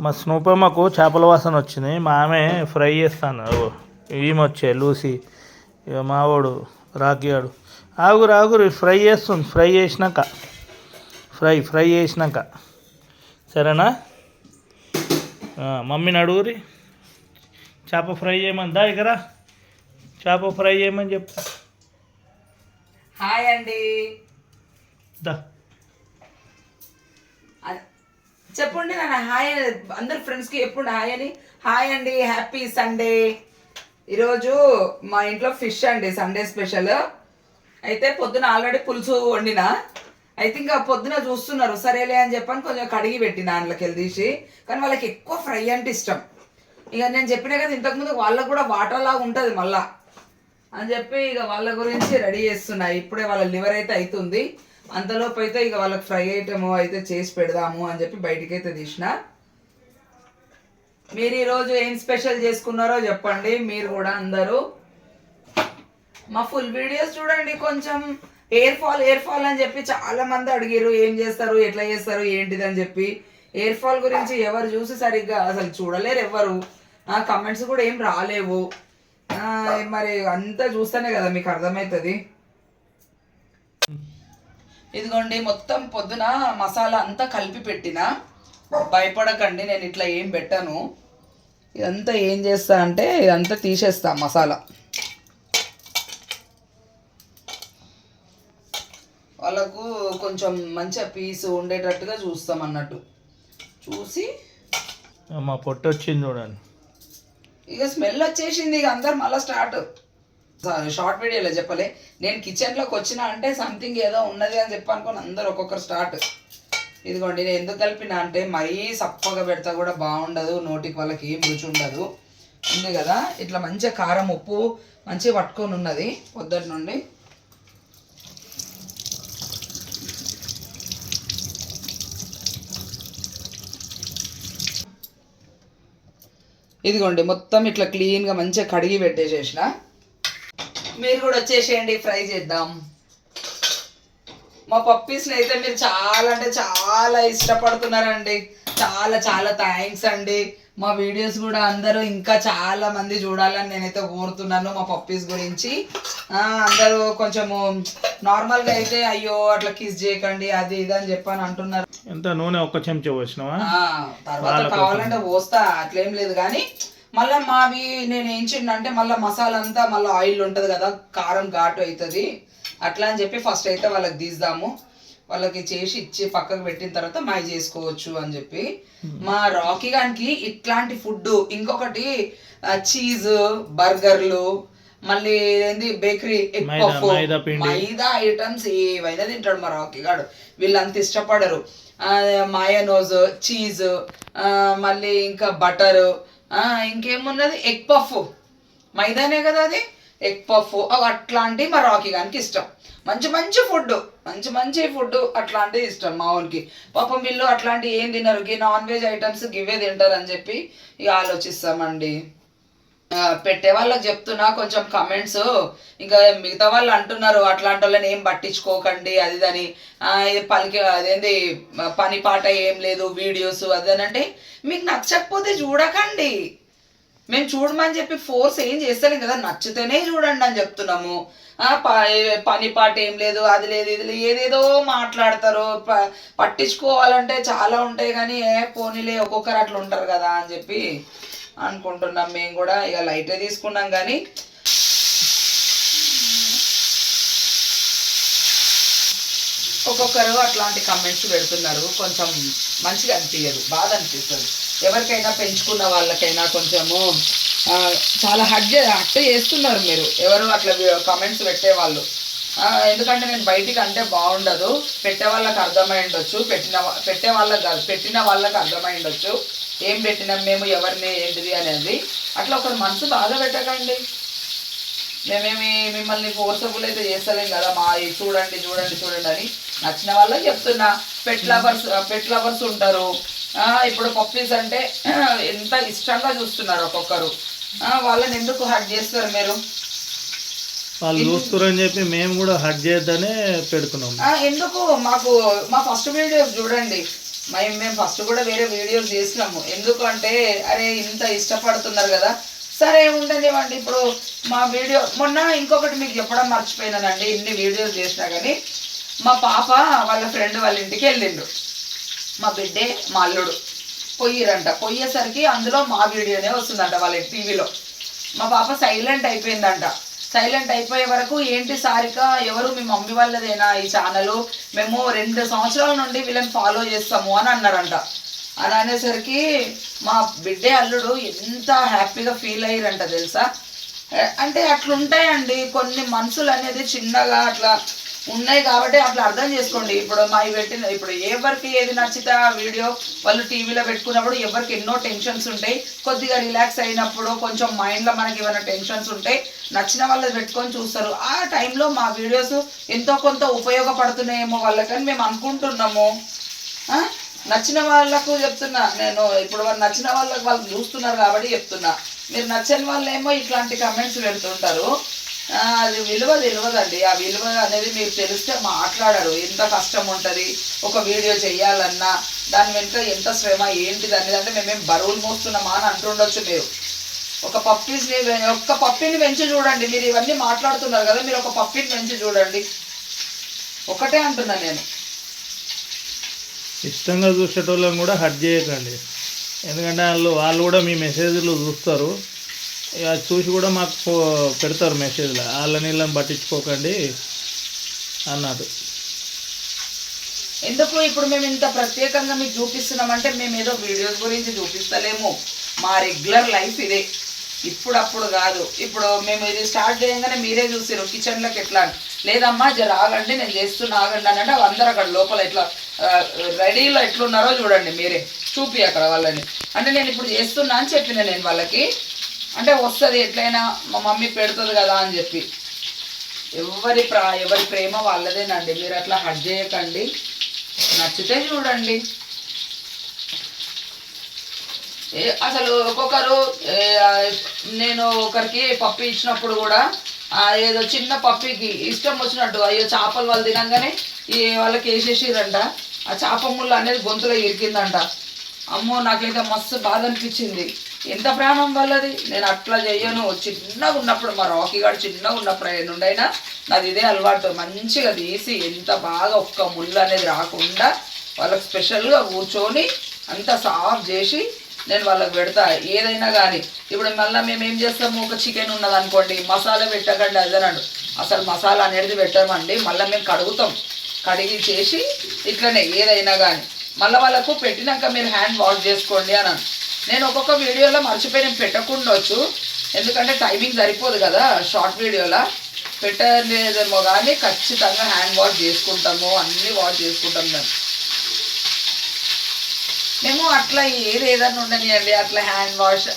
మా స్నూపమ్మకు చేపల వాసన వచ్చింది. మా ఆమె ఫ్రై చేస్తాను ఓ, ఈమె వచ్చే లూసి ఇక మావాడు రాకియాడు ఆగురు ఆగురు ఫ్రై చేస్తుంది. ఫ్రై చేసినాక ఫ్రై ఫ్రై చేసినాక. సరేనా? మమ్మీని అడుగురి చేప ఫ్రై చేయమని. దా ఇక్కడ చేప ఫ్రై చేయమని చెప్పు. హాయ్ అండి. దా. చెప్పండి నన్ను హాయ్ అందరు ఫ్రెండ్స్కి ఎప్పుడు హాయ్ అని. హాయ్ అండి హ్యాపీ సండే ఈరోజు మా ఇంట్లో ఫిష్ అండి సండే స్పెషల్ అయితే పొద్దున ఆల్రెడీ పులుసు వండిన. అయితే ఇంకా పొద్దున చూస్తున్నారు సరేలే అని చెప్పని కొంచెం కడిగి పెట్టిన అందులోకి వెళ్ళి తీసి. కానీ వాళ్ళకి ఎక్కువ ఫ్రై అంటే ఇష్టం. ఇక నేను చెప్పిన కదా ఇంతకుముందు వాళ్ళకు కూడా వాటర్ లాగా ఉంటుంది మళ్ళా. అని చెప్పి ఇక వాళ్ళ గురించి రెడీ చేస్తున్నా. ఇప్పుడే వాళ్ళ లివర్ అయితే అవుతుంది. అంతలోపు అయితే ఇక వాళ్ళకి ఫ్రై ఐటమ్ అయితే చేసి పెడదాము అని చెప్పి బయటికి అయితే తీసిన. మీరు ఈరోజు ఏం స్పెషల్ చేసుకున్నారో చెప్పండి మీరు కూడా అందరూ. మా ఫుల్ వీడియోస్ చూడండి కొంచెం ఎయిర్ ఫాల్ ఎయిర్ ఫాల్ అని చెప్పి చాలా మంది అడిగారు ఏం చేస్తారు ఎట్లా చేస్తారు ఏంటిది అని చెప్పి. ఎయిర్ ఫాల్ గురించి ఎవరు చూసి సరిగ్గా అసలు చూడలేరు ఎవరు కమెంట్స్ కూడా ఏం రాలేవు. మరి అంతా చూస్తేనే కదా మీకు అర్థమవుతుంది. ఇదిగోండి మొత్తం పొద్దున మసాలా అంతా కలిపి పెట్టిన. భయపడకండి నేను ఇట్లా ఏం పెట్టాను. ఇదంతా ఏం చేస్తా అంటే ఇదంతా తీసేస్తా మసాలా. వాళ్ళకు కొంచెం మంచిగా పీస్ ఉండేటట్టుగా చూస్తాం అన్నట్టు. చూసి మా పొట్టు వచ్చింది చూడండి. ఇక స్మెల్ వచ్చేసింది ఇక అందరు మళ్ళీ స్టార్ట్. షార్ట్ వీడియోలో చెప్పలే. నేను కిచెన్లోకి వచ్చిన అంటే సంథింగ్ ఏదో ఉన్నది అని చెప్పి అనుకుని అందరు ఒక్కొక్కరు స్టార్ట్ ఇదిగోండి నేను ఎందుకు కలిపిన అంటే మరీ సప్పగా పెడతా కూడా బాగుండదు నోటికి వాళ్ళకి ఏం రుచి ఉండదు. ఉంది కదా? ఇట్లా మంచిగా కారం ఉప్పు మంచిగా పట్టుకొని ఉన్నది పొద్దుటి నుండి. ఇదిగోండి మొత్తం ఇట్లా క్లీన్గా మంచిగా కడిగి పెట్టేసేసిన. మీరు కూడా వచ్చేసేయండి ఫ్రై చేద్దాం. మా పప్పీస్ని అయితే మీరు చాలా అంటే చాలా ఇష్టపడుతున్నారండి. చాలా చాలా థ్యాంక్స్ అండి. మా వీడియోస్ కూడా అందరూ ఇంకా చాలా మంది చూడాలని నేనైతే కోరుతున్నాను మా పప్పీస్ గురించి. ఆ, అందరూ కొంచెము నార్మల్గా అయితే అయ్యో అట్లా కిస్ చేయకండి అది ఇది అని చెప్పని అంటున్నారు. ఎంత నూనె ఒక్క చెంచా ఆ, తర్వాత కావాలంటే పోస్తా అట్లేం లేదు. కానీ మళ్ళీ మావి నేను ఏం అంటే మళ్ళీ మసాలా అంతా మళ్ళీ ఆయిల్ ఉంటుంది కదా కారం ఘాటు అవుతుంది. అట్లా అని చెప్పి ఫస్ట్ అయితే వాళ్ళకి తీద్దాము. వాళ్ళకి చేసి ఇచ్చి పక్కకు పెట్టిన తర్వాత మాయ చేసుకోవచ్చు అని చెప్పి. మా రాకీ గానికి ఇట్లాంటి ఫుడ్ ఇంకొకటి చీజ్ బర్గర్లు మళ్ళీ ఏంది బేకరీ ఎగ్. మైదా ఐటమ్స్ ఏవైనా తింటాడు మా రాకీ గాడు. వీళ్ళు అంత ఇష్టపడరు మాయనోజ్ చీజ్ మళ్ళీ ఇంకా బటర్ ఇంకేమున్నది? Egg puff. మైదానే కదా అది? Egg puff. అవి అట్లాంటివి మా రాకీ గానికి ఇష్టం. మంచి మంచి ఫుడ్ మంచి మంచి ఫుడ్ అట్లాంటివి ఇష్టం మా ఊరికి. పాపం వీళ్ళు అట్లాంటివి ఏం తినరు. నాన్ వెజ్ ఐటమ్స్ గివే తింటారు అని చెప్పి ఇక ఆలోచిస్తామండి. పెట్టే వాళ్ళకి చెప్తున్నా కొంచెం కమెంట్స్ ఇంకా మిగతా వాళ్ళు అంటున్నారు అట్లాంటి వాళ్ళని ఏం పట్టించుకోకండి అది దాని ఇది పలికి అదేంది పని పాట ఏం లేదు వీడియోస్ అదేనంటే మీకు నచ్చకపోతే చూడకండి. మేము చూడమని చెప్పి ఫోర్స్ ఏం చేస్తలేం కదా నచ్చితేనే చూడండి అని చెప్తున్నాము. ప- పని పాట ఏం లేదు అది లేదు ఇది లేదు ఏదేదో మాట్లాడతారు. ప- పట్టించుకోవాలంటే చాలా ఉంటాయి కానీ ఏ పోనీలే ఒక్కొక్కరు అట్లా ఉంటారు కదా అని చెప్పి. అనుకుంటున్నాం. మేము కూడా ఇక లైటే తీసుకున్నాం కానీ ఒక్కొక్కరు అట్లాంటి కమెంట్స్ పెడుతున్నారు. కొంచెం మంచిగా అనిపించదు బాధ అనిపిస్తుంది. ఎవరికైనా పెంచుకున్న వాళ్ళకైనా కొంచెము చాలా హట్ హట్ చేస్తున్నారు మీరు. ఎవరు అట్లా కమెంట్స్ పెట్టేవాళ్ళు. ఎందుకంటే నేను బయటికి అంటే బాగుండదు. పెట్టే వాళ్ళకి అర్థమై ఉండొచ్చు. పెట్టిన పెట్టే వాళ్ళకి కాదు పెట్టిన వాళ్ళకి అర్థమై ఉండొచ్చు. ఏం పెట్టినాం మేము ఎవరిని ఏంటిది అనేది. అట్లా ఒకరి మనసు బాధ పెట్టకండి. మేమేమి మిమ్మల్ని ఫోర్సబుల్ అయితే చేస్తలేం కదా మా చూడండి చూడండి చూడండి అని నచ్చిన వాళ్ళకి చెప్తున్నా. పెట్ లవర్స్ పెట్ లవర్స్ ఉంటారు. ఇప్పుడు పప్పీస్ అంటే ఎంత ఇష్టంగా చూస్తున్నారు ఒక్కొక్కరు. వాళ్ళని ఎందుకు హట్ చేస్తారు మీరు? వాళ్ళు చూస్తున్నారని చెప్పి మేము కూడా హట్ చేద్దానే పెడుతున్నాం. ఎందుకు? మాకు మా ఫస్ట్ వీడియోస్ చూడండి. మేము మేము ఫస్ట్ కూడా వేరే వీడియోస్ చేసినాము. ఎందుకంటే అరే ఇంత ఇష్టపడుతున్నారు కదా. సరే ఉండనివ్వండి ఇప్పుడు మా వీడియో మొన్న ఇంకొకటి మీకు చెప్పడం మర్చిపోయినానండి. ఇన్ని వీడియోస్ చేసినా కానీ మా పాప వాళ్ళ ఫ్రెండ్ వాళ్ళ ఇంటికి వెళ్ళిండు. మా బిడ్డే మా అల్లుడు. పొయ్యిరంట పొయ్యేసరికి అందులో మా వీడియోనే వస్తుందంట వాళ్ళ టీవీలో. మా పాప సైలెంట్ అయిపోయిందంట. సైలెంట్ అయిపోయే వరకు ఏంటి సారిక? ఎవరు మీ మమ్మీ వాళ్ళదేనా ఈ ఛానల్ మేము రెండు సంవత్సరాల నుండి వీళ్ళని ఫాలో చేస్తాము అని అన్నారంట. అని అనేసరికి మా బిడ్డే అల్లుడు ఎంత హ్యాపీగా ఫీల్ అయ్యారంట తెలుసా? అంటే అట్లుంటాయండి. కొన్ని మనసులు అనేది చిన్నగా అట్లా ఉన్నాయి కాబట్టి అట్లా అర్థం చేసుకోండి. ఇప్పుడు మా పెట్టిన ఇప్పుడు ఎవరికి ఏది నచ్చితే ఆ వీడియో వాళ్ళు టీవీలో పెట్టుకున్నప్పుడు ఎవరికి ఎన్నో టెన్షన్స్ ఉంటాయి. కొద్దిగా రిలాక్స్ అయినప్పుడు కొంచెం మైండ్లో మనకి ఏమైనా టెన్షన్స్ ఉంటాయి నచ్చిన వాళ్ళది పెట్టుకొని చూస్తారు. ఆ టైంలో మా వీడియోస్ ఎంతో కొంత ఉపయోగపడుతున్నాయేమో వాళ్ళకని మేము అనుకుంటున్నాము. నచ్చిన వాళ్ళకు చెప్తున్నా. నేను ఇప్పుడు వాళ్ళు నచ్చిన వాళ్ళకి వాళ్ళు చూస్తున్నారు కాబట్టి చెప్తున్నా. మీరు నచ్చని వాళ్ళేమో ఇట్లాంటి కమెంట్స్ పెడుతుంటారు. అది విలువ తెలియదండి. ఆ విలువ అనేది మీరు తెలిస్తే మాట్లాడరు. ఎంత కష్టం ఉంటుంది ఒక వీడియో చేయాలన్నా దాని వెనుక ఎంత శ్రమ ఏంటిది అనేది అంటే మేమేం బరువులు మోస్తున్నామా అని అంటుండొచ్చు మీరు. ఒక పప్పీస్ని ఒక్క పప్పీని పెంచి చూడండి. మీరు ఇవన్నీ మాట్లాడుతున్నారు కదా మీరు ఒక పప్పీని పెంచి చూడండి. ఒకటే అంటున్నా నేను. ఇష్టంగా చూసేటోళ్ళని కూడా హట్ చేయకండి. ఎందుకంటే వాళ్ళు వాళ్ళు కూడా మీ మెసేజ్లు చూస్తారు. అది చూసి కూడా మాకు పెడతారు మెసేజ్లో వాళ్ళని నీళ్ళని పట్టించుకోకండి అన్నాడు. ఎందుకు ఇప్పుడు మేము ఇంత ప్రత్యేకంగా మీకు చూపిస్తున్నామంటే మేము ఏదో వీడియోస్ గురించి చూపిస్తలేము. మా రెగ్యులర్ లైఫ్ ఇదే. ఇప్పుడప్పుడు కాదు. ఇప్పుడు మేము ఇది స్టార్ట్ చేయగానే మీరే చూసారు కిచెన్లోకి ఎట్లా అని. లేదమ్మా జర ఆగండి నేను చేస్తున్నా ఆగండి అని అంటే అందరు అక్కడ లోపల ఇట్లా రెడీలో ఎట్లున్నారో చూడండి మీరే. చూపి అక్కడ వాళ్ళని. అంటే నేను ఇప్పుడు చేస్తున్నా అని చెప్పిన నేను వాళ్ళకి. అంటే వస్తుంది ఎట్లయినా మా మమ్మీ పెడుతుంది కదా అని చెప్పి. ఎవరి ప్రా ఎవరి ప్రేమ వాళ్ళదేనండి. మీరు అట్లా హట్ చేయకండి. నచ్చితే చూడండి. ఏ అసలు ఒక్కొక్కరు నేను ఒకరికి పప్పి ఇచ్చినప్పుడు కూడా ఏదో చిన్న పప్పికి ఇష్టం వచ్చినట్టు అయ్యో చేపలు వాళ్ళు తినంగానే ఈ వాళ్ళకి వేసేసిరంట ఆ చేప ముళ్ళు అనేది గొంతులో ఇరికిందంట. అమ్మో నాకైతే మస్తు బాధ అనిపించింది. ఎంత ప్రాణం వాళ్ళది నేను అట్లా చెయ్యను. చిన్నగా ఉన్నప్పుడు మా రాకీ గారు చిన్నగా ఉన్నప్పుడు నుండైనా నాది ఇదే అలవాటు. మంచిగా తీసి ఎంత బాగా ఒక్క ముళ్ళు అనేది రాకుండా వాళ్ళకి స్పెషల్గా కూర్చొని అంత సాఫ్ చేసి నేను వాళ్ళకి పెడతా. ఏదైనా కానీ ఇప్పుడు మళ్ళీ మేము ఏం చేస్తాము? ఒక చికెన్ ఉన్నది అనుకోండి మసాలా పెట్టకండి అదనండు. అసలు మసాలా అనేది పెట్టమండి. మళ్ళీ మేము కడుగుతాం. కడిగి చేసి ఇట్లనే ఏదైనా కానీ మళ్ళీ వాళ్ళకు పెట్టినాక మీరు హ్యాండ్ వాష్ చేసుకోండి అని నేను ఒక్కొక్క వీడియోలో మర్చిపోయి నేను పెట్టకుండొచ్చు ఎందుకంటే టైమింగ్ సరిపోదు కదా షార్ట్ వీడియోలో. పెట్టలేదేమో కానీ ఖచ్చితంగా హ్యాండ్ వాష్ చేసుకుంటాము అన్నీ వాష్ చేసుకుంటాం మేము. మేము అట్లా ఏది ఏదన్నా ఉండనియండి అట్లా హ్యాండ్ వాష్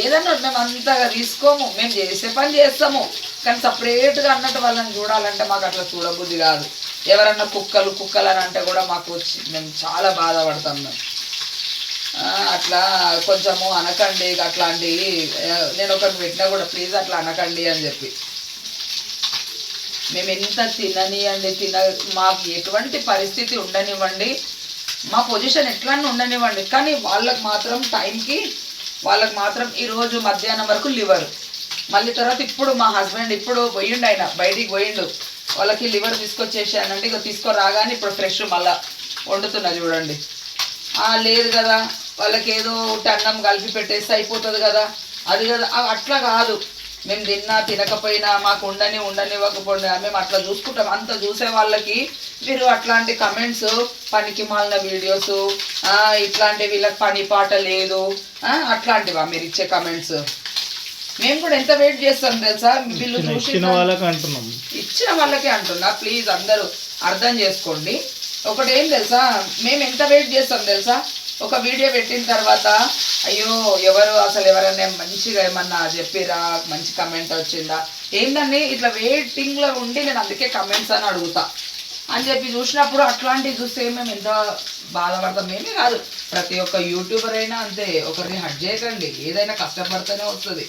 ఏదన్నా ఉంటే మేము అంతగా తీసుకోము. మేము చేసే పని చేస్తాము. కానీ సపరేట్గా అన్నట్టు వాళ్ళని చూడాలంటే మాకు అట్లా చూడబుద్ధి కాదు. ఎవరన్నా కుక్కలు కుక్కలు అని అంటే కూడా మాకు వచ్చి మేము చాలా బాధపడతాం మేము. అట్లా కొంచెము అనకండి అట్లాంటి నేను ఒకరికి పెట్టినా కూడా ప్లీజ్ అట్లా అనకండి అని చెప్పి. మేము ఎంత తిననియండి తిన మాకు ఎటువంటి పరిస్థితి ఉండనివ్వండి. మా పొజిషన్ ఎట్లా ఉండనివ్వండి కానీ వాళ్ళకి మాత్రం టైంకి వాళ్ళకి మాత్రం ఈరోజు మధ్యాహ్నం వరకు లివర్. మళ్ళీ తర్వాత ఇప్పుడు మా హస్బెండ్ ఇప్పుడు పోయిండు ఆయన బయటికి పోయిండు. వాళ్ళకి లివర్ తీసుకొచ్చేసానంటే ఇక తీసుకురాగానే ఇప్పుడు ఫ్రెష్ మళ్ళీ వండుతున్నా చూడండి. లేదు కదా. వాళ్ళకి ఏదో అన్నం కలిపి పెట్టేస్తే అయిపోతుంది కదా. అది కదా అట్లా కాదు. మేము తిన్నా తినకపోయినా మాకు ఉండని ఉండనివ్వకపోయినా మేము అట్లా చూసుకుంటాం. అంత చూసే వాళ్ళకి మీరు అట్లాంటి కమెంట్స్ పనికి మాలిన వీడియోస్ ఇట్లాంటి వీళ్ళకి పని పాట లేదు అట్లాంటివా మీరు ఇచ్చే కమెంట్స్ మేము కూడా ఎంత వెయిట్ చేస్తాం తెలుసా? వీళ్ళు ఇచ్చిన- చూసి ఇచ్చిన వాళ్ళకి అంటున్నాం. ఇచ్చిన వాళ్ళకే అంటున్నా. ప్లీజ్ అందరూ అర్థం చేసుకోండి. ఒకటి తెలుసా? మేము ఎంత వెయిట్ చేస్తాం తెలుసా? ఒక వీడియో పెట్టిన తర్వాత అయ్యో ఎవరు అసలు ఎవరైనా మంచిగా ఏమన్నా చెప్పిరా? మంచి కమెంట్ వచ్చిందా? ఏంటండి ఇట్లా వెయిటింగ్లో ఉండి నేను అందుకే కమెంట్స్ అని అడుగుతా. అని చెప్పి చూసినప్పుడు అట్లాంటివి చూస్తే మేము ఎంత బాధపడతాం? మేమే కాదు. ప్రతి ఒక్క యూట్యూబర్ అయినా అంతే. ఒకరిని హట్ చేయకండి. ఏదైనా కష్టపడితేనే వస్తుంది.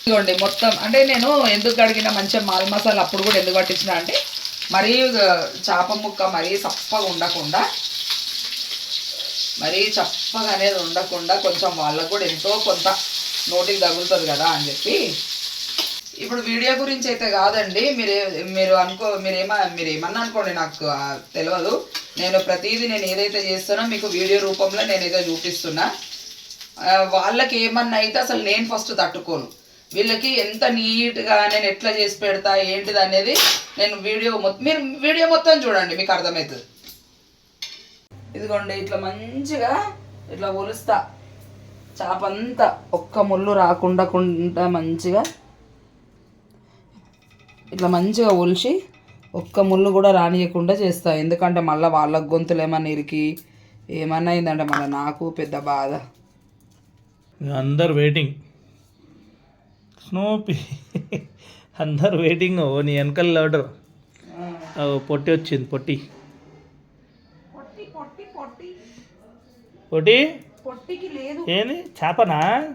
ఇదిగోండి మొత్తం. అంటే నేను ఎందుకు అడిగిన మంచిగా మాల్ మసాలా అప్పుడు కూడా ఎందుకు పట్టించిన అంటే మరీ చేప ముక్క మరీ సప్పగా ఉండకుండా మరీ చప్పగా అనేది ఉండకుండా కొంచెం వాళ్ళకు కూడా ఎంతో కొంత నోటికి తగులుతుంది కదా అని చెప్పి. ఇప్పుడు వీడియో గురించి అయితే కాదండి. మీరు మీరు అనుకో మీరేమా మీరు ఏమన్నా అనుకోండి నాకు తెలియదు నేను ప్రతిదీ నేను ఏదైతే చేస్తానో మీకు వీడియో రూపంలో నేనైతే చూపిస్తున్నా. వాళ్ళకి ఏమన్నా అయితే అసలు నేను ఫస్ట్ తట్టుకోను. వీళ్ళకి ఎంత నీట్గా నేను ఎట్లా చేసి పెడతా ఏంటిది అనేది నేను వీడియో మొత్తం మీరు వీడియో మొత్తం చూడండి మీకు అర్థమవుతుంది. ఇదిగోండి ఇట్లా మంచిగా ఇట్లా ఒలుస్తా. చాపంతా ఒక్క ముళ్ళు రాకుండా కుండా మంచిగా ఇట్లా మంచిగా ఒలిచి ఒక్క ముళ్ళు కూడా రానియకుండా చేస్తా. ఎందుకంటే మళ్ళీ వాళ్ళ గొంతులు ఏమన్నా ఇరికి ఏమన్నా అయిందంటే మళ్ళీ నాకు పెద్ద బాధ. అందరు వెయిటింగ్ స్నోపీ అందరు వెయిటింగ్ నీ వెనకాల ఆర్డర్ పొట్టి వచ్చింది పొట్టి పొట్టి పొట్టి పొట్టికి లేదు. ఏంది? చేపనా?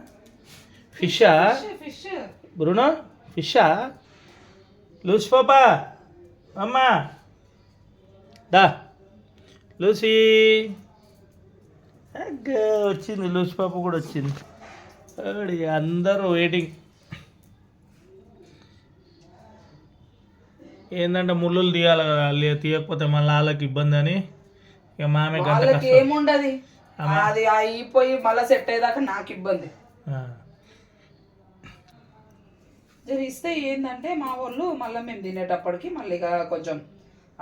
ఫిషా? Fish Bruno? ఫిషా? లూసి పాపా? అమ్మా. దా. లూసి. వచ్చింది. లూసి పాప కూడా వచ్చింది. అడి, అందరూ వెయిటింగ్ ఏంటంటే ముళ్ళులు తీయాలి కదా తీయకపోతే మళ్ళీ వాళ్ళకి ఇబ్బంది అని. ఇక మామే ఏముండదు? అది అయిపోయి మళ్ళీ సెట్ అయ్యేదాకా నాకు ఇబ్బంది. ఇస్తే ఏంటంటే మా వాళ్ళు మళ్ళీ మేము తినేటప్పటికి మళ్ళీ ఇక కొంచెం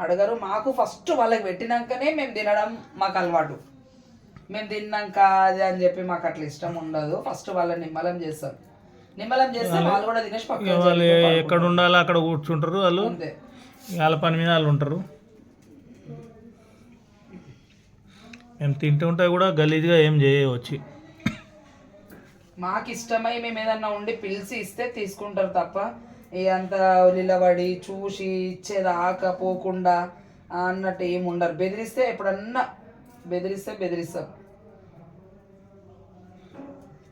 అడగరు. మాకు ఫస్ట్ వాళ్ళకి పెట్టినాకనే మేము తినడం మాకు అలవాటు. మేము తిన్నాక అది అని చెప్పి మాకు అట్లా ఇష్టం ఉండదు. ఫస్ట్ వాళ్ళని నిమ్మలం చేస్తాం. నిమ్మలం చేస్తే వాళ్ళు కూడా తినేసి పక్కన వాళ్ళు ఎక్కడ ఉండాలో అక్కడ కూర్చుంటారు వాళ్ళు. వాళ్ళ పని మీద వాళ్ళు ఉంటారు. మేము తింటుంటే కూడా గలీజ్గా ఏం చేయవచ్చు. మాకు ఇష్టమై మేము ఏదన్నా ఉండి పిలిచి ఇస్తే తీసుకుంటారు తప్ప ఏ అంత నిలబడి చూసి ఇచ్చేదాకా పోకుండా అన్నట్టు ఏం ఉండరు. బెదిరిస్తే ఎప్పుడన్నా బెదిరిస్తే బెదిరిస్తాం.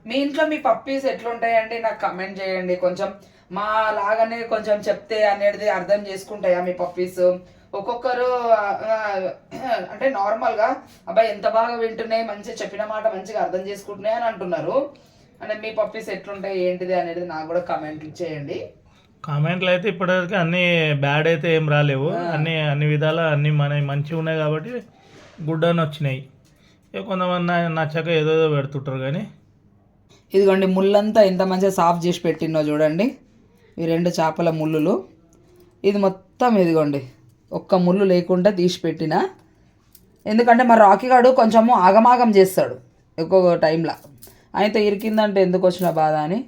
మీ ఇంట్లో మీ పప్పీస్ ఎట్లుంటాయండి? నాకు కమెంట్ చేయండి. కొంచెం మా లాగానే కొంచెం చెప్తే అనేది అర్థం చేసుకుంటాయా మీ పప్పీస్? ఒక్కొక్కరు అంటే నార్మల్గా అబ్బాయి ఎంత బాగా వింటున్నాయి మంచిగా చెప్పిన మాట మంచిగా అర్థం చేసుకుంటున్నాయి అని అంటున్నారు. అంటే మీ పప్పీస్ ఎట్లుంటాయి ఏంటిది అనేది నాకు కూడా కమెంట్ చేయండి కామెంట్లు అయితే ఇప్పటివరకు అన్ని బ్యాడ్ అయితే ఏం రాలేవు. అన్ని అన్ని విధాల అన్ని మన మంచిగా ఉన్నాయి కాబట్టి గుడ్ అని వచ్చినాయి. కొంతమంది నచ్చక ఏదో ఏదో పెడుతుంటారు కానీ. ఇదిగోండి ముళ్ళంతా ఎంత మంచిగా సాఫ్ చేసి పెట్టినో చూడండి. ఈ రెండు చేపల ముళ్ళులు. ఇది మొత్తం ఇదిగోండి. ఒక్క ముళ్ళు లేకుండా తీసి పెట్టిన ఎందుకంటే మా రాకీగాడు కొంచెము ఆగమాగం చేస్తాడు ఒక్కొక్క టైంలో. అయితే ఇరికిందంటే ఎందుకు వచ్చిన బాధ అని?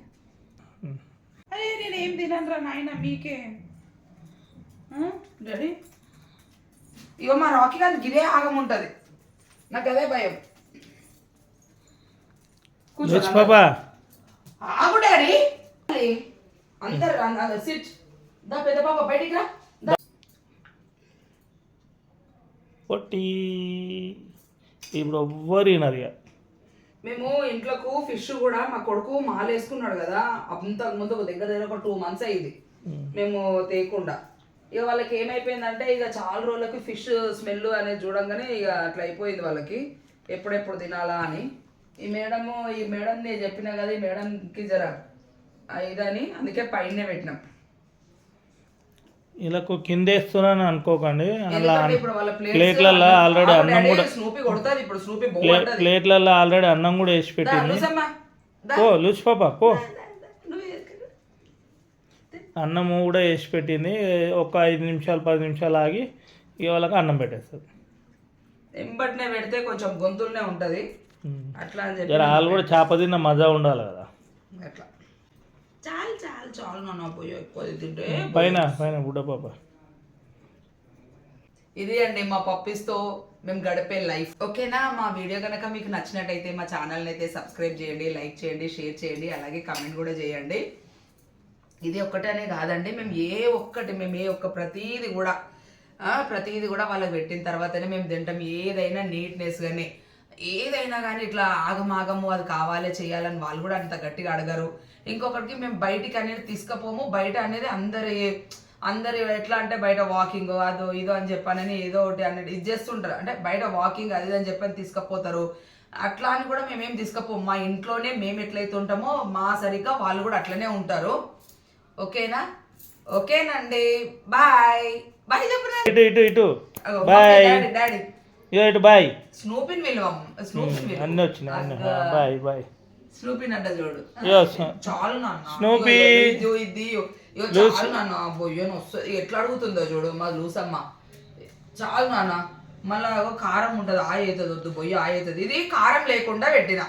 నేను ఏం తినరా నాయన మీకే. డాడీ ఇగో మా రాకీ గారు గిరే ఆగం ఉంటుంది. నాకు అదే భయం. రుచి పాపా. ఆగు డాడీ. అందరు సిట్. దా పెద్ద పాప బయటికి రా దా. పొట్టి ఇప్పుడు ఎవ్వరు వినరు ఇక. మేము ఇంట్లోకు ఫిష్ కూడా మా కొడుకు మాల వేసుకున్నాడు కదా అంతకు ముందు ఒక దగ్గర దగ్గర ఒక టూ మంత్స్ అయింది. మేము తేకుండా. ఇక వాళ్ళకి ఏమైపోయిందంటే ఇక చాలా రోజులకి ఫిష్ స్మెల్ అనేది చూడంగానే ఇక అట్లా అయిపోయింది వాళ్ళకి. ఎప్పుడెప్పుడు తినాలా అని. ఈ మేడము ఈ మేడం నేను చెప్పినా కదా ఈ మేడంకి జర ఇదని అందుకే పైనే పెట్టినాం. వీళ్ళకు కింద వేస్తున్నాను అనుకోకండి. అలా ప్లేట్లలో ఆల్రెడీ అన్నం కూడా ప్లేట్లలో ఆల్రెడీ అన్నం కూడా వేసి పెట్టింది. పో లూచి పాప పో? అన్నము కూడా వేసి పెట్టింది. ఒక ఐదు నిమిషాలు పది నిమిషాలు ఆగి ఇక వాళ్ళకి అన్నం పెట్టేస్తుంది ఎంబటినే పెడితే కొంచెం గొంతుల్నే ఉంటది. అట్లా అని చెప్పి వాళ్ళు కూడా చేప తిన్న మజా ఉండాలి కదా. అట్లా. చాలు చాలు చాలు నాన్న పోయి ఎక్కువ తింటే పైన పైన బుడ్డ పాప. ఇది అండి మా పప్పీస్తో మేము గడిపే లైఫ్. ఓకేనా? మా వీడియో కనుక మీకు నచ్చినట్టయితే మా ఛానల్ని అయితే సబ్స్క్రైబ్ చేయండి లైక్ చేయండి షేర్ చేయండి అలాగే కమెంట్ కూడా చేయండి. ఇది ఒక్కటనే కాదండి మేము ఏ ఒక్కటి మేము ఏ ఒక్క ప్రతీది కూడా ఆ, ప్రతీది కూడా వాళ్ళకి పెట్టిన తర్వాతనే మేము తింటాం. ఏదైనా నీట్నెస్ కానీ ఏదైనా కానీ ఇట్లా ఆగమాగము అది కావాలి చేయాలని వాళ్ళు కూడా అంత గట్టిగా అడగరు. ఇంకొకటికి మేము బయటికి అనేది తీసుకపోము. బయట అనేది అందరి అందరు ఎట్లా అంటే బయట వాకింగ్ అదో ఇదో అని చెప్పానని ఏదో ఒకటి అన్నట్టు. ఇది చేస్తుంటారు. అంటే బయట వాకింగ్ అది అని చెప్పని తీసుకపోతారు. అట్లా అని కూడా మేమేం తీసుకపోం మా ఇంట్లోనే మేము ఎట్లయితే ఉంటామో మా సరిగ్గా వాళ్ళు కూడా అట్లనే ఉంటారు. ఓకేనా? ఓకేనండి. బాయ్. బాయ్ చెప్పరా ఇటు ఇటు బాయ్. Daddy daddy. ఇటు బాయ్. స్నూపిన్ విలువం స్నూపిన్ అన్నీ వచ్చినాయి బాయ్ బాయ్. స్నూపిన్ అంట చూడు. చాలు నాన్న. స్నూపీ. ఇది చాలు నాన్న. బొయ్యను వస్తుంది ఎట్లా అడుగుతుందో చూడు. మా లూసమ్మ. చాలు నాన్న. మళ్ళా కారం ఉంటుంది ఆయ అవుతుంది వద్దు బొయ్య ఆయ అవుతుంది. ఇది కారం లేకుండా పెట్టిన.